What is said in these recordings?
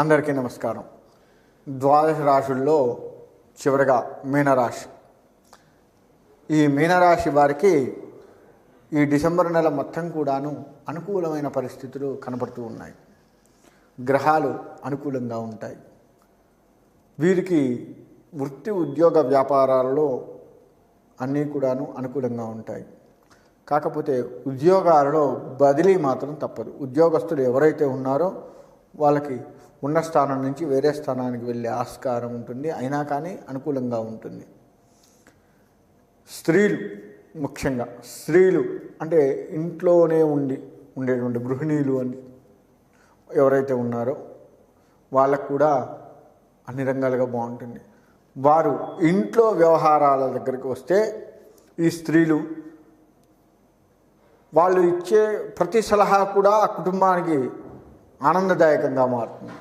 అందరికీ నమస్కారం. ద్వాదశ రాశుల్లో చివరగా మీనరాశి. ఈ మీనరాశి వారికి ఈ డిసెంబర్ నెల మొత్తం కూడాను అనుకూలమైన పరిస్థితులు కనపడుతూ ఉన్నాయి. గ్రహాలు అనుకూలంగా ఉంటాయి. వీరికి వృత్తి ఉద్యోగ వ్యాపారాలలో అన్నీ కూడాను అనుకూలంగా ఉంటాయి. కాకపోతే ఉద్యోగాలలో బదిలీ మాత్రం తప్పదు. ఉద్యోగస్తులు ఎవరైతే ఉన్నారో వాళ్ళకి ఉన్న స్థానం నుంచి వేరే స్థానానికి వెళ్ళే ఆస్కారం ఉంటుంది. అయినా కానీ అనుకూలంగా ఉంటుంది. స్త్రీలు ముఖ్యంగా స్త్రీలు అంటే ఇంట్లోనే ఉండి ఉండేటువంటి గృహిణీలు అని ఎవరైతే ఉన్నారో వాళ్ళకు కూడా అన్ని రంగాలుగా బాగుంటుంది. వారు ఇంట్లో వ్యవహారాల దగ్గరికి వస్తే ఈ స్త్రీలు వాళ్ళు ఇచ్చే ప్రతి సలహా కూడా ఆ కుటుంబానికి ఆనందదాయకంగా మారుతుంది.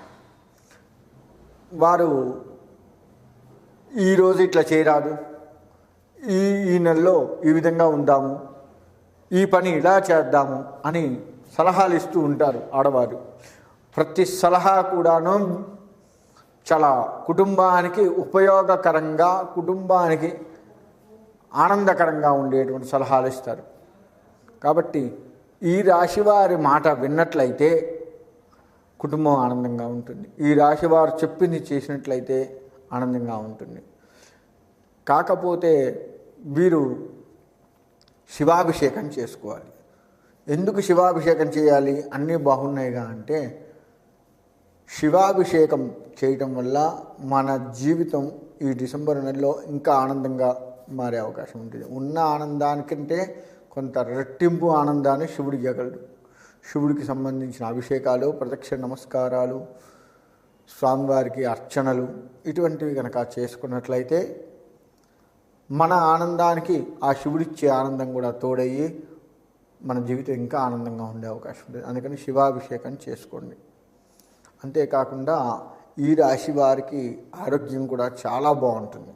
వారు ఈరోజు ఇట్లా చేయరాదు. ఈ ఈ నెలలో ఈ విధంగా ఉందాము. ఈ పని ఇలా చేద్దాము అని సలహాలు ఇస్తూ ఉంటారు ఆడవారు. ప్రతి సలహా కూడాను చాలా కుటుంబానికి ఉపయోగకరంగా కుటుంబానికి ఆనందకరంగా ఉండేటువంటి సలహాలు ఇస్తారు. కాబట్టి ఈ రాశి వారి మాట విన్నట్లయితే కుటుంబం ఆనందంగా ఉంటుంది. ఈ రాశి వారు చెప్పింది చేసినట్లయితే ఆనందంగా ఉంటుంది. కాకపోతే వీరు శివాభిషేకం చేసుకోవాలి. ఎందుకు శివాభిషేకం చేయాలి? అన్నీ బాగున్నాయిగా అంటే శివాభిషేకం చేయటం వల్ల మన జీవితం ఈ డిసెంబర్ నెలలో ఇంకా ఆనందంగా మారే అవకాశం ఉంటుంది. ఉన్న ఆనందానికంటే కొంత రెట్టింపు ఆనందాన్ని శివుడు ఇవ్వగలడు శివుడికి సంబంధించిన అభిషేకాలు ప్రదక్షిణ నమస్కారాలు స్వామివారికి అర్చనలు ఇటువంటివి కనుక చేసుకున్నట్లయితే మన ఆనందానికి ఆ శివుడిచ్చే ఆనందం కూడా తోడయ్యి మన జీవితం ఇంకా ఆనందంగా ఉండే అవకాశం ఉంటుంది. అందుకని శివాభిషేకం చేసుకోండి. అంతేకాకుండా ఈ రాశి వారికి ఆరోగ్యం కూడా చాలా బాగుంటుంది.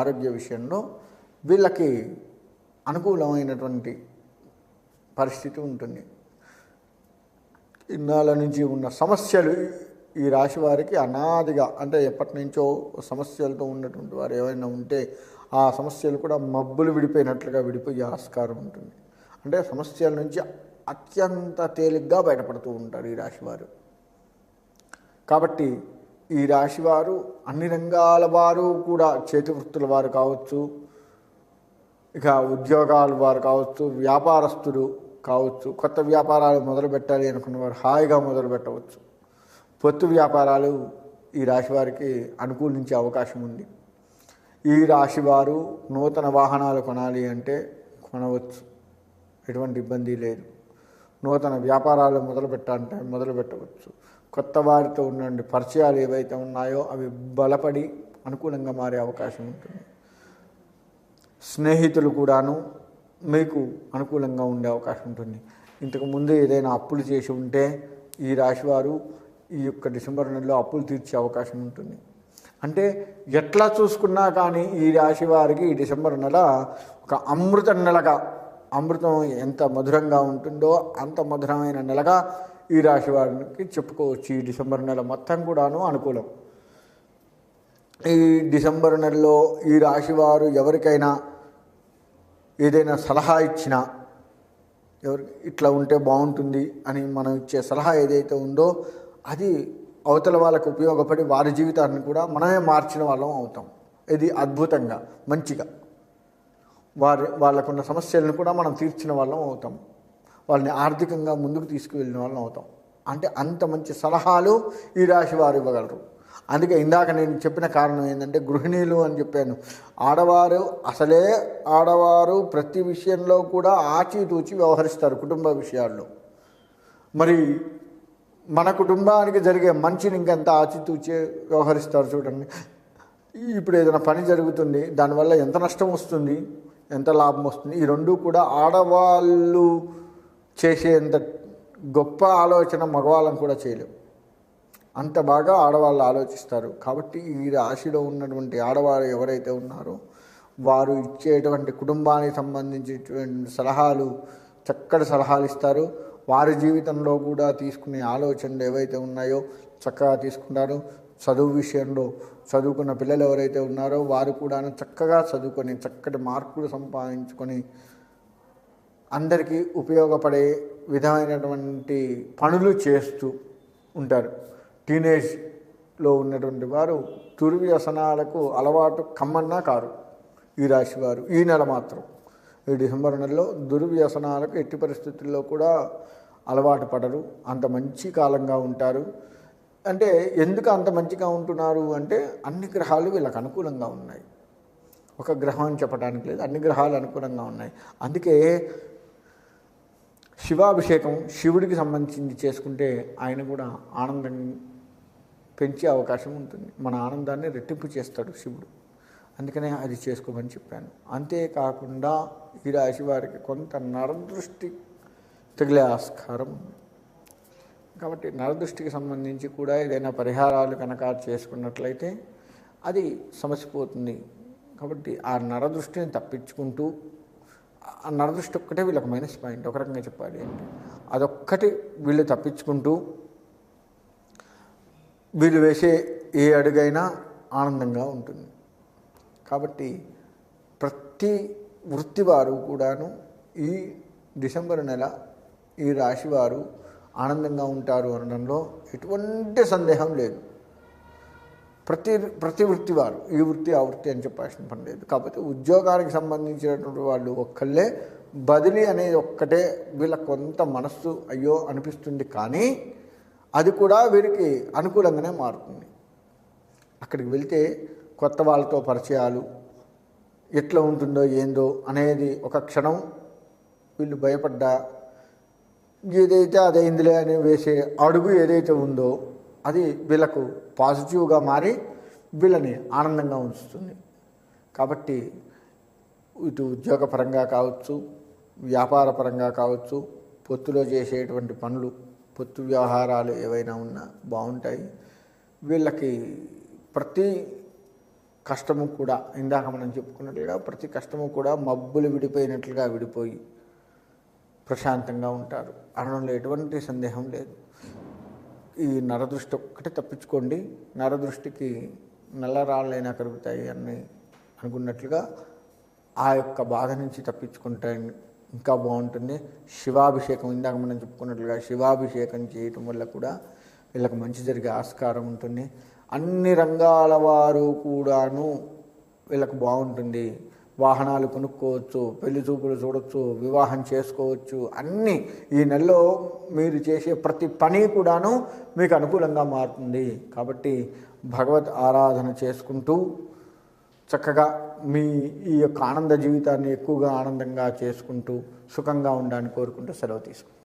ఆరోగ్య విషయంలో వీళ్ళకి అనుకూలమైనటువంటి పరిస్థితి ఉంటుంది. ఇన్నాళ్ళ నుంచి ఉన్న సమస్యలు ఈ రాశి వారికి అనాదిగా అంటే ఎప్పటి నుంచో సమస్యలతో ఉన్నటువంటి వారు ఏమైనా ఉంటే ఆ సమస్యలు కూడా మబ్బులు విడిపోయినట్లుగా విడిపోయే ఆస్కారం ఉంటుంది. అంటే సమస్యల నుంచి అత్యంత తేలిగ్గా బయటపడుతూ ఉంటారు ఈ రాశివారు కాబట్టి ఈ రాశివారు అన్ని రంగాల వారు కూడా చేతి వృత్తుల వారు కావచ్చు ఇక ఉద్యోగాల వారు కావచ్చు వ్యాపారస్తులు కావచ్చు. కొత్త వ్యాపారాలు మొదలు పెట్టాలి హాయిగా మొదలు పెట్టవచ్చు. పొత్తు వ్యాపారాలు ఈ రాశి వారికి అనుకూలించే అవకాశం ఉంది. ఈ రాశి వారు నూతన వాహనాలు కొనాలి అంటే కొనవచ్చు. ఎటువంటి ఇబ్బంది లేదు. నూతన వ్యాపారాలు మొదలు పెట్టాలంటే మొదలు పెట్టవచ్చు. కొత్త వారితో ఉన్న పరిచయాలు ఏవైతే ఉన్నాయో అవి బలపడి అనుకూలంగా మారే అవకాశం ఉంటుంది. స్నేహితులు కూడాను మీకు అనుకూలంగా ఉండే అవకాశం ఉంటుంది. ఇంతకు ముందు ఏదైనా అప్పులు చేసి ఉంటే ఈ రాశివారు ఈ యొక్క డిసెంబర్ నెలలో అప్పులు తీర్చే అవకాశం ఉంటుంది. అంటే ఎట్లా చూసుకున్నా కానీ ఈ రాశి వారికి ఈ డిసెంబర్ నెల ఒక అమృత నెలగా అమృతం ఎంత మధురంగా ఉంటుందో అంత మధురమైన నెలగా ఈ రాశి వారికి చెప్పుకోవచ్చు. ఈ డిసెంబర్ నెల మొత్తం కూడాను అనుకూలం. ఈ డిసెంబర్ నెలలో ఈ రాశి వారు ఎవరికైనా ఏదైనా సలహా ఇచ్చినా ఎవరు ఇట్లా ఉంటే బాగుంటుంది అని మనం ఇచ్చే సలహా ఏదైతే ఉందో అది అవతల వాళ్ళకు ఉపయోగపడి వారి జీవితాన్ని కూడా మనమే మార్చిన వాళ్ళం అవుతాం. ఇది అద్భుతంగా మంచిగా. వారి వాళ్ళకున్న సమస్యలను కూడా మనం తీర్చిన వాళ్ళం అవుతాం. వాళ్ళని ఆర్థికంగా ముందుకు తీసుకువెళ్ళిన వాళ్ళం అవుతాం. అంటే అంత మంచి సలహాలు ఈ రాశి వారు ఇవ్వగలరు. అందుకే ఇందాక నేను చెప్పిన కారణం ఏంటంటే గృహిణీలు అని చెప్పాను. ఆడవారు అసలే ఆడవారు ప్రతి విషయంలో కూడా ఆచితూచి వ్యవహరిస్తారు కుటుంబ విషయాల్లో. మరి మన కుటుంబానికి జరిగే మంచిని ఇంకెంత ఆచితూచే వ్యవహరిస్తారు చూడండి. ఇప్పుడు ఏదైనా పని జరుగుతుంది దానివల్ల ఎంత నష్టం వస్తుంది ఎంత లాభం వస్తుంది ఈ రెండు కూడా ఆడవాళ్ళు చేసేంత గొప్ప ఆలోచన మగవాళ్ళని కూడా చేయలేం. అంత బాగా ఆడవాళ్ళు ఆలోచిస్తారు. కాబట్టి ఈ రాశిలో ఉన్నటువంటి ఆడవారు ఎవరైతే ఉన్నారో వారు ఇచ్చేటువంటి కుటుంబానికి సంబంధించినటువంటి సలహాలు చక్కటి సలహాలు ఇస్తారు. వారి జీవితంలో కూడా తీసుకునే ఆలోచనలు ఏవైతే ఉన్నాయో చక్కగా తీసుకుంటారు. చదువు విషయంలో చదువుకున్న పిల్లలు ఎవరైతే ఉన్నారో వారు కూడా చక్కగా చదువుకొని చక్కటి మార్కులు సంపాదించుకొని అందరికీ ఉపయోగపడే విధమైనటువంటి పనులు చేస్తూ ఉంటారు. టీనేజ్లో ఉన్నటువంటి వారు దుర్వ్యసనాలకు అలవాటు కమ్మన్నా కారు ఈ రాశి వారు ఈ నెల మాత్రం. ఈ డిసెంబర్ నెలలో దుర్వ్యసనాలకు ఎట్టి పరిస్థితుల్లో కూడా అలవాటు పడరు అంత మంచి కాలంగా ఉంటారు. అంటే ఎందుకు అంత మంచిగా ఉంటున్నారు అంటే అన్ని గ్రహాలు వీళ్ళకి అనుకూలంగా ఉన్నాయి. ఒక గ్రహం అని చెప్పడానికి లేదు అన్ని గ్రహాలు అనుకూలంగా ఉన్నాయి. అందుకే శివాభిషేకం శివుడికి సంబంధించి చేసుకుంటే ఆయన కూడా ఆనందం పెంచే అవకాశం ఉంటుంది. మన ఆనందాన్ని రెట్టింపు చేస్తాడు శివుడు. అందుకనే అది చేసుకోమని చెప్పాను. అంతేకాకుండా ఈ రాశి వారికి కొంత నరదృష్టి తగిలే ఆస్కారం ఉంది. కాబట్టి నరదృష్టికి సంబంధించి కూడా ఏదైనా పరిహారాలు కనుక చేసుకున్నట్లయితే అది సమస్య పోతుంది కాబట్టి ఆ నరదృష్టిని తప్పించుకుంటూ ఆ నరదృష్టి ఒక్కటే వీళ్ళకి మైనస్ పాయింట్. ఒక రకంగా చెప్పాలి అంటే అదొక్కటి వీళ్ళు తప్పించుకుంటూ వీళ్ళు వేసే ఏ అడుగైనా ఆనందంగా ఉంటుంది. కాబట్టి ప్రతి వృత్తివారు కూడాను ఈ డిసెంబర్ నెల ఈ రాశివారు ఆనందంగా ఉంటారు అనడంలో ఎటువంటి సందేహం లేదు. ప్రతి ప్రతి వృత్తి వారు ఈ వృత్తి ఆ వృత్తి అని చెప్పాల్సిన పని లేదు. కాకపోతే ఉద్యోగానికి సంబంధించినటువంటి వాళ్ళు ఒక్కళ్ళే బదిలీ అనేది ఒక్కటే వీళ్ళ కొంత మనస్సు అయ్యో అనిపిస్తుంది కానీ అది కూడా వీరికి అనుకూలంగానే మారుతుంది. అక్కడికి వెళ్తే కొత్త వాళ్ళతో పరిచయాలు ఎట్లా ఉంటుందో ఏందో అనేది ఒక క్షణం వీళ్ళు భయపడ్డా ఏదైతే అదైందిలే అని వేసే అడుగు ఏదైతే ఉందో అది వీళ్ళకు పాజిటివ్గా మారి వీళ్ళని ఆనందంగా ఉంచుతుంది. కాబట్టి ఇటు ఉద్యోగపరంగా కావచ్చు వ్యాపారపరంగా కావచ్చు పొత్తులో చేసేటువంటి పనులు పొత్తు వ్యవహారాలు ఏవైనా ఉన్నా బాగుంటాయి. వీళ్ళకి ప్రతి కష్టము కూడా ఇందాక మనం చెప్పుకున్నట్లుగా ప్రతి కష్టము కూడా మబ్బులు విడిపోయినట్లుగా విడిపోయి ప్రశాంతంగా ఉంటారు. అనడంలో ఎటువంటి సందేహం లేదు. ఈ నరదృష్టి ఒక్కటి తప్పించుకోండి. నరదృష్టికి నల్ల కలుగుతాయి కరుగుతాయి అని అనుకున్నట్లుగా ఆ యొక్క బాధ నుంచి తప్పించుకుంటాయి ఇంకా బాగుంటుంది. శివాభిషేకం ఇందాక మనం చెప్పుకున్నట్లుగా శివాభిషేకం చేయటం వల్ల కూడా వీళ్ళకి మంచి జరిగే ఆస్కారం ఉంటుంది. అన్ని రంగాల వారు కూడాను వీళ్ళకి బాగుంటుంది. వాహనాలు కొనుక్కోవచ్చు పెళ్ళి చూపులు చూడొచ్చు వివాహం చేసుకోవచ్చు అన్నీ ఈ నెలలో మీరు చేసే ప్రతి పని కూడాను మీకు అనుకూలంగా మారుతుంది. కాబట్టి భగవత్ ఆరాధన చేసుకుంటూ చక్కగా మీ ఈ యొక్క ఆనంద జీవితాన్ని ఎక్కువగా ఆనందంగా చేసుకుంటూ సుఖంగా ఉండాలని కోరుకుంటూ సెలవు తీసుకుంటాం